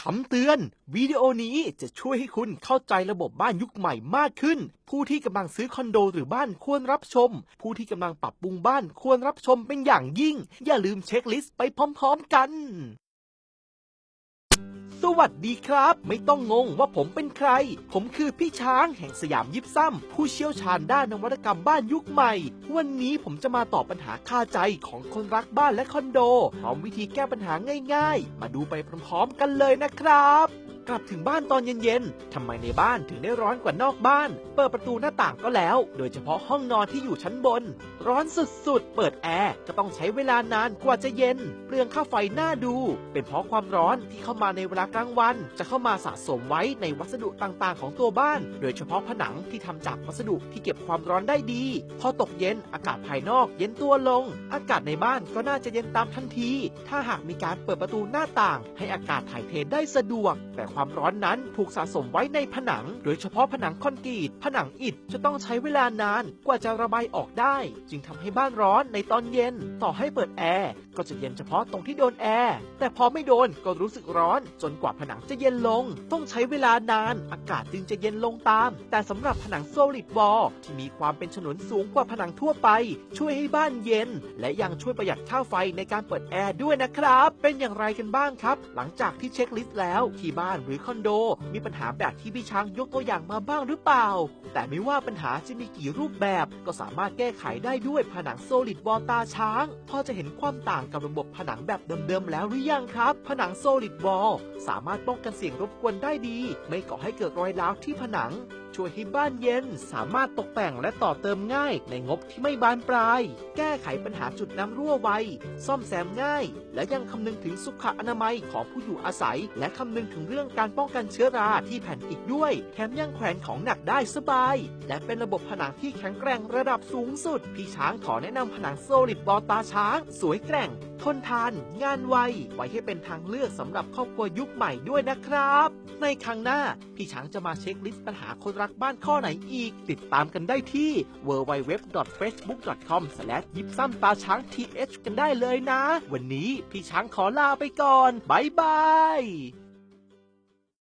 คำเตือน วิดีโอนี้จะช่วยให้คุณเข้าใจระบบบ้านยุคใหม่มากขึ้น ผู้ที่กำลังซื้อคอนโดหรือบ้านควรรับชม ผู้ที่กำลังปรับปรุงบ้านควรรับชมเป็นอย่างยิ่ง อย่าลืมเช็คลิสต์ไปพร้อมๆกัน วัสดีครับ ไม่ต้องงงว่าผมเป็นใคร ผมคือพี่ช้างแห่งสยามยิบซ้ำผู้เชี่ยวชาญด้านนวัตกรรมบ้านยุคใหม่ วันนี้ผมจะมาตอบปัญหาคาใจของคนรักบ้านและคอนโดพร้อมวิธีแก้ปัญหาง่าย ๆ มาดูไปพร้อมๆ กันเลยนะครับ กลับถึงบ้านตอนเย็นๆทำไมในบ้านถึงได้ร้อนกว่านอกบ้าน เปิดประตูหน้าต่างก็แล้ว โดยเฉพาะห้องนอนที่อยู่ชั้นบน ร้อนสุดๆ เปิดแอร์ก็ต้องใช้เวลานานกว่าจะเย็น เปลืองค่าไฟหน้าดู เป็นเพราะความร้อนที่เข้ามาในเวลากลางวัน จะเข้ามาสะสมไว้ในวัสดุต่างๆ ของตัวบ้าน โดยเฉพาะผนังที่ทำจากวัสดุที่เก็บความร้อนได้ดี พอตกเย็นอากาศภายนอกเย็นตัวลง อากาศในบ้านก็น่าจะเย็นตามทันที ถ้าหากมีการเปิดประตูหน้าต่าง ให้อากาศถ่ายเทได้สะดวก แต่ความความร้อนนั้นถูกสะสมไว้ในผนัง โดยเฉพาะผนังคอนกรีต ผนังอิฐจะต้องใช้เวลานานกว่าจะระบายออกได้ จึงทำให้บ้านร้อนในตอนเย็น ต่อให้เปิดแอร์ก็จะเย็นเฉพาะตรงที่โดนแอร์แต่พอไม่โดนก็รู้สึกร้อน จนกว่าผนังจะเย็นลง ต้องใช้เวลานาน อากาศจึงจะเย็นลงตาม แต่สำหรับผนังโซลิดวอลที่มีความเป็นฉนวนสูงกว่าผนังทั่วไป ช่วยให้บ้านเย็น และยังช่วยประหยัดค่าไฟในการเปิดแอร์ด้วยนะครับ เป็นอย่างไรกันบ้างครับ หลังจากที่เช็คลิสต์แล้วที่บ้านรือคอนโด มีปัญหาแบบที่พี่ช้างยกตัวอย่างมาบ้างหรือเปล่า แต่ไม่ว่าปัญหาจะมีกี่รูปแบบ ก็สามารถแก้ไขได้ด้วยผนังโซลิดวอลตาช้าง พอจะเห็นความต่างกับระบบผนังแบบเดิมๆแล้วหรือยังครับ ผนังโซลิดวอลสามารถป้องกันเสียงรบกวนได้ดี ไม่ก่อให้เกิดรอยร้าวที่ผนัง ช่วยให้บ้านเย็น สามารถตกแต่งและต่อเติมง่ายในงบที่ไม่บานปลาย แก้ไขปัญหาจุดน้ำรั่วไว ซ่อมแซมง่าย และยังคำนึงถึงสุขอนามัยของผู้อยู่อาศัย และคำนึงถึงเรื่องการป้องกันเชื้อราที่แผ่นอีกด้วย แถมยังแขวนของหนักได้สบาย และเป็นระบบผนังที่แข็งแกร่งระดับสูงสุด พี่ช้างขอแนะนำผนังโซลิดบอตาช้าง สวยแกร่ง ทนทาน งานไว ไว้ให้เป็นทางเลือกสำหรับครอบครัวยุคใหม่ด้วยนะครับ ในครั้งหน้า พี่ช้างจะมาเช็คลิสต์ปัญหาคนรักบ้านข้อไหนอีก ติดตามกันได้ที่ www.facebook.com ยิบซ้ำตาช้าง th กันได้เลยนะ วันนี้พี่ช้างขอลาไปก่อนบ๊ายบาย